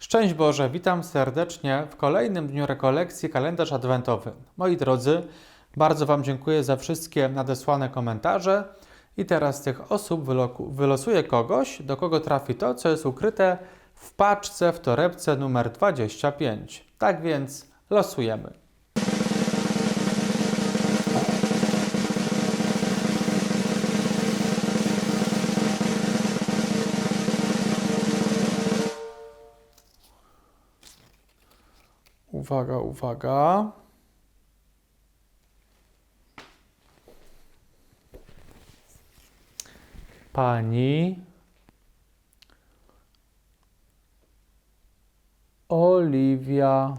Szczęść Boże, witam serdecznie w kolejnym dniu rekolekcji kalendarz adwentowy. Moi drodzy, bardzo Wam dziękuję za wszystkie nadesłane komentarze i teraz z tych osób wylosuję kogoś, do kogo trafi to, co jest ukryte w paczce w torebce numer 25. Tak więc losujemy. Uwaga, uwaga. Pani Oliwia.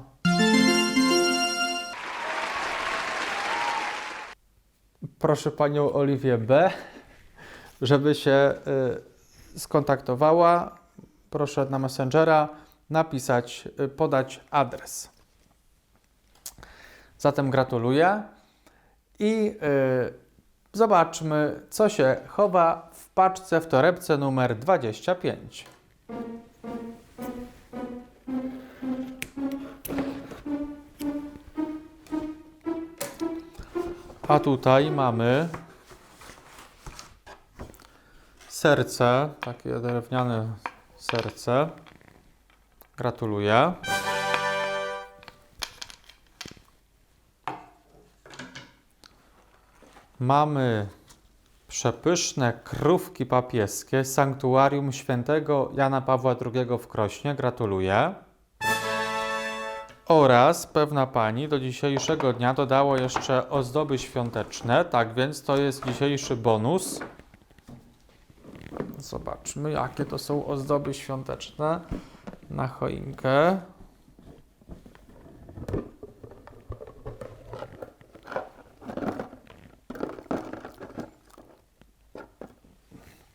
Proszę panią Oliwię B, żeby się y, skontaktowała. Proszę na Messengera napisać, y, podać adres. Zatem gratuluję i y, zobaczmy, co się chowa w paczce w torebce numer 25. A tutaj mamy serce, takie drewniane serce. Gratuluję. Mamy przepyszne krówki papieskie z sanktuarium świętego Jana Pawła II w Krośnie. Gratuluję. Oraz pewna pani do dzisiejszego dnia dodało jeszcze ozdoby świąteczne, tak więc to jest dzisiejszy bonus. Zobaczmy, jakie to są ozdoby świąteczne na choinkę.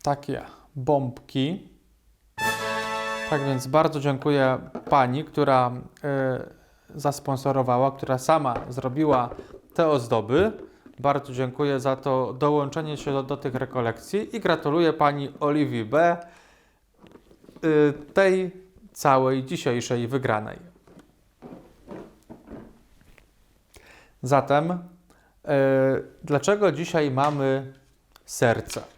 Takie bombki. Tak więc bardzo dziękuję pani, która y, zasponsorowała, która sama zrobiła te ozdoby. Bardzo dziękuję za to dołączenie się do, do tych rekolekcji i gratuluję pani Oliwii B. Y, tej całej dzisiejszej wygranej. Zatem, y, dlaczego dzisiaj mamy serce?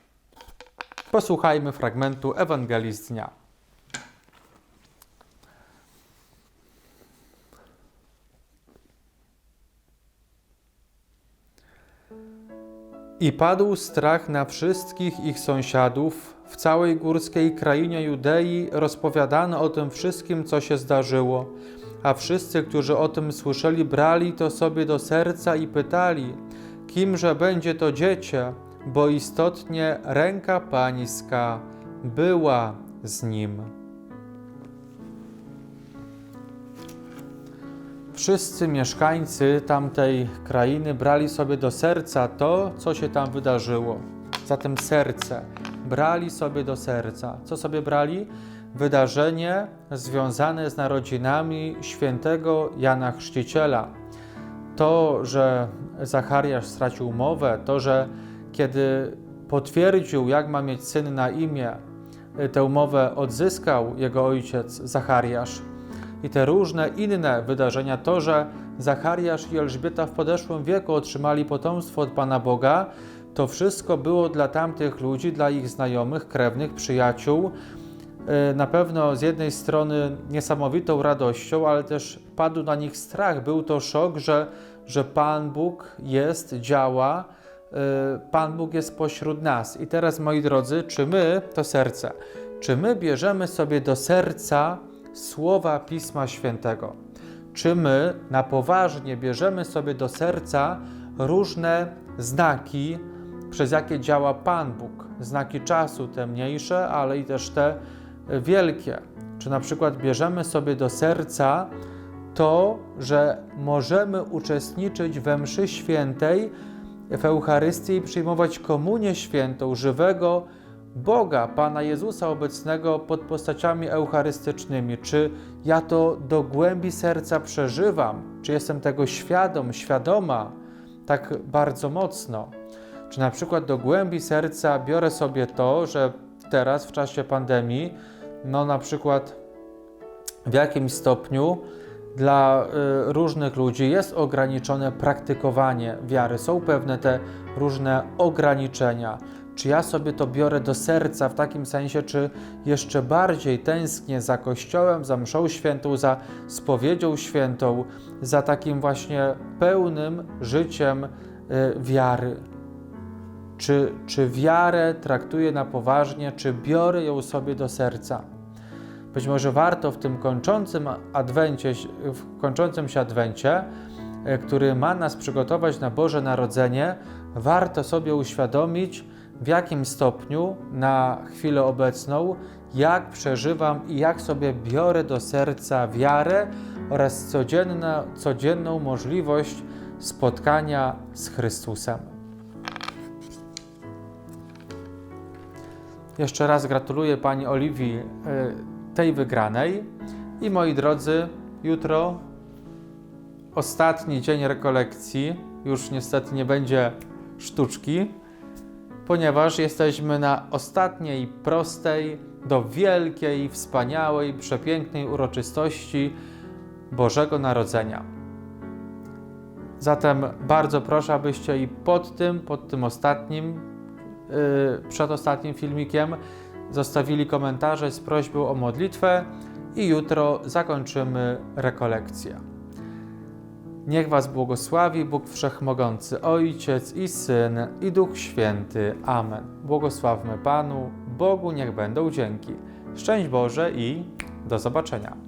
Posłuchajmy fragmentu Ewangelii z dnia. I padł strach na wszystkich ich sąsiadów. W całej górskiej krainie Judei rozpowiadano o tym wszystkim, co się zdarzyło. A wszyscy, którzy o tym słyszeli, brali to sobie do serca i pytali, kimże będzie to dziecię, bo istotnie ręka pańska była z nim. Wszyscy mieszkańcy tamtej krainy brali sobie do serca to, co się tam wydarzyło. Zatem serce. Brali sobie do serca. Co sobie brali? Wydarzenie związane z narodzinami świętego Jana Chrzciciela. To, że Zachariasz stracił mowę, to, że kiedy potwierdził, jak ma mieć syn na imię, tę mowę odzyskał jego ojciec Zachariasz i te różne inne wydarzenia, to, że Zachariasz i Elżbieta w podeszłym wieku otrzymali potomstwo od Pana Boga, to wszystko było dla tamtych ludzi, dla ich znajomych, krewnych, przyjaciół, e, na pewno z jednej strony niesamowitą radością, ale też padł na nich strach. Był to szok, że, że Pan Bóg jest, działa, Pan Bóg jest pośród nas. I teraz, moi drodzy, czy my, to serce, czy my bierzemy sobie do serca słowa Pisma Świętego? Czy my na poważnie bierzemy sobie do serca różne znaki, przez jakie działa Pan Bóg? Znaki czasu, te mniejsze, ale i też te wielkie. Czy na przykład bierzemy sobie do serca to, że możemy uczestniczyć we mszy świętej, w Eucharystii przyjmować komunię świętą żywego Boga, Pana Jezusa obecnego pod postaciami eucharystycznymi? Czy ja to do głębi serca przeżywam? Czy jestem tego świadom, świadoma tak bardzo mocno? Czy na przykład do głębi serca biorę sobie to, że teraz w czasie pandemii, no na przykład w jakimś stopniu dla y, różnych ludzi jest ograniczone praktykowanie wiary. Są pewne te różne ograniczenia. Czy ja sobie to biorę do serca w takim sensie, czy jeszcze bardziej tęsknię za Kościołem, za mszą świętą, za spowiedzią świętą, za takim właśnie pełnym życiem y, wiary? Czy, czy wiarę traktuję na poważnie, czy biorę ją sobie do serca? Być może warto w tym kończącym adwencie, w kończącym się adwencie, e, który ma nas przygotować na Boże Narodzenie, warto sobie uświadomić, w jakim stopniu na chwilę obecną, jak przeżywam i jak sobie biorę do serca wiarę oraz codzienna, codzienną możliwość spotkania z Chrystusem. Jeszcze raz gratuluję Pani Oliwii e, tej wygranej. I moi drodzy, jutro ostatni dzień rekolekcji. Już niestety nie będzie sztuczki, ponieważ jesteśmy na ostatniej prostej do wielkiej, wspaniałej, przepięknej uroczystości Bożego Narodzenia. Zatem bardzo proszę, abyście i pod tym, pod tym ostatnim, yy, przedostatnim filmikiem zostawili komentarze z prośbą o modlitwę i jutro zakończymy rekolekcję. Niech Was błogosławi Bóg Wszechmogący, Ojciec i Syn i Duch Święty. Amen. Błogosławmy Panu, Bogu niech będą dzięki. Szczęść Boże i do zobaczenia.